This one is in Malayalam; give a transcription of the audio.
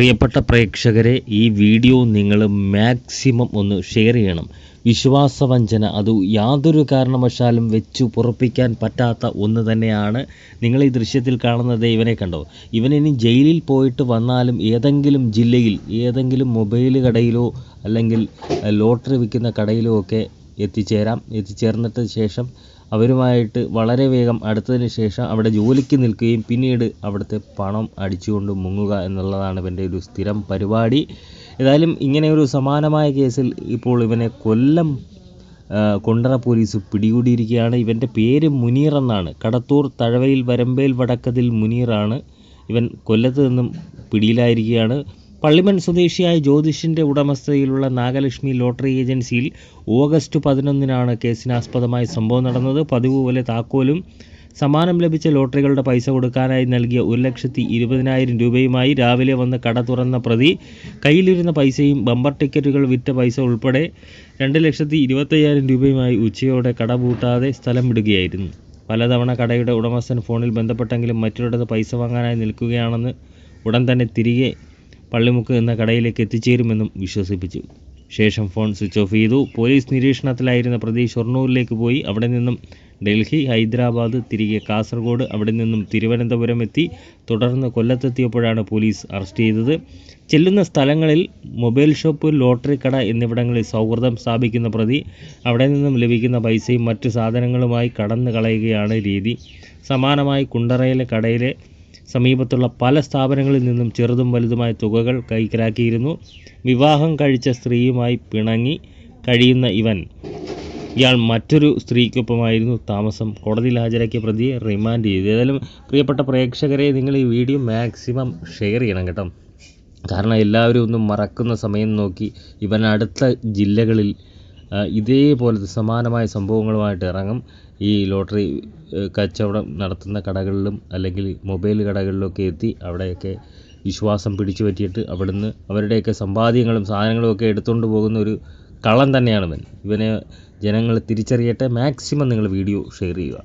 പ്രിയപ്പെട്ട പ്രേക്ഷകരെ ഈ വീഡിയോ നിങ്ങൾ മാക്സിമം ഒന്ന് ഷെയർ ചെയ്യണം. വിശ്വാസവഞ്ചന അത് യാതൊരു കാരണവശാലും വെച്ചു പുറപ്പിക്കാൻ പറ്റാത്ത ഒന്ന് തന്നെയാണ് നിങ്ങൾ ഈ ദൃശ്യത്തിൽ കാണുന്നത് ഇവനെ കണ്ടോ. ഇവൻ ഇനി ജയിലിൽ പോയിട്ട് വന്നാലും ഏതെങ്കിലും ജില്ലയിൽ ഏതെങ്കിലും മൊബൈൽ കടയിലോ അല്ലെങ്കിൽ ലോട്ടറി വിൽക്കുന്ന കടയിലോ ഒക്കെ എത്തിച്ചേരാം. എത്തിച്ചേർന്നിട്ട് ശേഷം അവരുമായിട്ട് വളരെ വേഗം അടുത്തതിന് ശേഷം അവിടെ ജോലിക്ക് നിൽക്കുകയും പിന്നീട് അവിടുത്തെ പണം അടിച്ചുകൊണ്ട് മുങ്ങുക എന്നുള്ളതാണ് ഇവന്റെ ഒരു സ്ഥിരം പരിപാടി. ഏതായാലും ഇങ്ങനെ ഒരു സമാനമായ കേസിൽ ഇപ്പോൾ ഇവനെ കൊല്ലം കൊണ്ടറ പോലീസ് പിടികൂടിയിരിക്കുകയാണ്. ഇവന്റെ പേര് മുനീർ എന്നാണ്. കടത്തൂർ തഴവയിൽ വരമ്പേൽ വടക്കതിൽ മുനീറാണ് ഇവൻ കൊല്ലത്ത് നിന്നും പിടിയിലായിരിക്കുകയാണ്. പള്ളിമൺ സ്വദേശിയായ ജ്യോതിഷിന്റെ ഉടമസ്ഥതയിലുള്ള നാഗലക്ഷ്മി ലോട്ടറി ഏജൻസിയിൽ ഓഗസ്റ്റ് പതിനൊന്നിനാണ് കേസിനാസ്പദമായ സംഭവം നടന്നത്. പതിവ് പോലെ താക്കോലും സമ്മാനം ലഭിച്ച ലോട്ടറികളുടെ പൈസ കൊടുക്കാനായി നൽകിയ ഒരു ലക്ഷത്തി ഇരുപതിനായിരം രൂപയുമായി രാവിലെ വന്ന് കട തുറന്ന പ്രതി കയ്യിലിരുന്ന പൈസയും ബമ്പർ ടിക്കറ്റുകൾ വിറ്റ പൈസ ഉൾപ്പെടെ രണ്ട് ലക്ഷത്തി ഇരുപത്തയ്യായിരം രൂപയുമായി ഉച്ചയോടെ കട പൂട്ടാതെ സ്ഥലം വിടുകയായിരുന്നു. പലതവണ കടയുടെ ഉടമസ്ഥൻ ഫോണിൽ ബന്ധപ്പെട്ടെങ്കിലും മറ്റൊരിടത്ത് പൈസ വാങ്ങാനായി നിൽക്കുകയാണെന്ന് ഉടൻ തന്നെ തിരികെ പള്ളിമുക്ക് എന്ന കടയിലേക്ക് എത്തിച്ചേരുമെന്നും വിശ്വസിപ്പിച്ചു. ശേഷം ഫോൺ സ്വിച്ച് ഓഫ് ചെയ്തു. പോലീസ് നിരീക്ഷണത്തിലായിരുന്ന പ്രതി ഷൊർണൂരിലേക്ക് പോയി. അവിടെ നിന്നും ഡൽഹി ഹൈദരാബാദ് തിരികെ കാസർഗോഡ് അവിടെ നിന്നും തിരുവനന്തപുരം എത്തി. തുടർന്ന് കൊല്ലത്തെത്തിയപ്പോഴാണ് പോലീസ് അറസ്റ്റ് ചെയ്തത്. ചെല്ലുന്ന സ്ഥലങ്ങളിൽ മൊബൈൽ ഷോപ്പ് ലോട്ടറി കട എന്നിവിടങ്ങളിൽ സൗഹൃദം സ്ഥാപിക്കുന്ന പ്രതി അവിടെ നിന്നും ലഭിക്കുന്ന പൈസയും മറ്റു സാധനങ്ങളുമായി കടന്നു കളയുകയാണ് രീതി. സമാനമായി കുണ്ടറയിലെ കടയിലെ സമീപത്തുള്ള പല സ്ഥാപനങ്ങളിൽ നിന്നും ചെറുതും വലുതുമായ തുകകൾ കൈക്കലാക്കിയിരുന്നു. വിവാഹം കഴിച്ച സ്ത്രീയുമായി പിണങ്ങി കഴിയുന്ന ഇവൻ. ഇയാൾ മറ്റൊരു സ്ത്രീക്കൊപ്പമായിരുന്നു. താമസം കോടതിയിൽ ഹാജരാക്കിയ പ്രതിയെ റിമാൻഡ് ചെയ്തു. ഏതായാലും പ്രിയപ്പെട്ട പ്രേക്ഷകരെ നിങ്ങൾ ഈ വീഡിയോ മാക്സിമം ഷെയർ ചെയ്യണം കേട്ടോ. കാരണം എല്ലാവരും ഒന്നും മറക്കുന്ന സമയം നോക്കി ഇവൻ അടുത്ത ജില്ലകളിൽ ഇതേപോലത്തെ സമാനമായ സംഭവങ്ങളുമായിട്ട് ഇറങ്ങും. ഈ ലോട്ടറി കച്ചവടം നടത്തുന്ന കടകളിലും അല്ലെങ്കിൽ മൊബൈൽ കടകളിലൊക്കെ എത്തി അവിടെയൊക്കെ വിശ്വാസം പിടിച്ചു പറ്റിയിട്ട് അവിടുന്ന് അവരുടെയൊക്കെ സമ്പാദ്യങ്ങളും സാധനങ്ങളും ഒക്കെ എടുത്തുകൊണ്ട് പോകുന്ന ഒരു കള്ളൻ തന്നെയാണ് ഇവൻ. ഇവനെ ജനങ്ങൾ തിരിച്ചറിയട്ടെ. മാക്സിമം നിങ്ങൾ വീഡിയോ ഷെയർ ചെയ്യുക.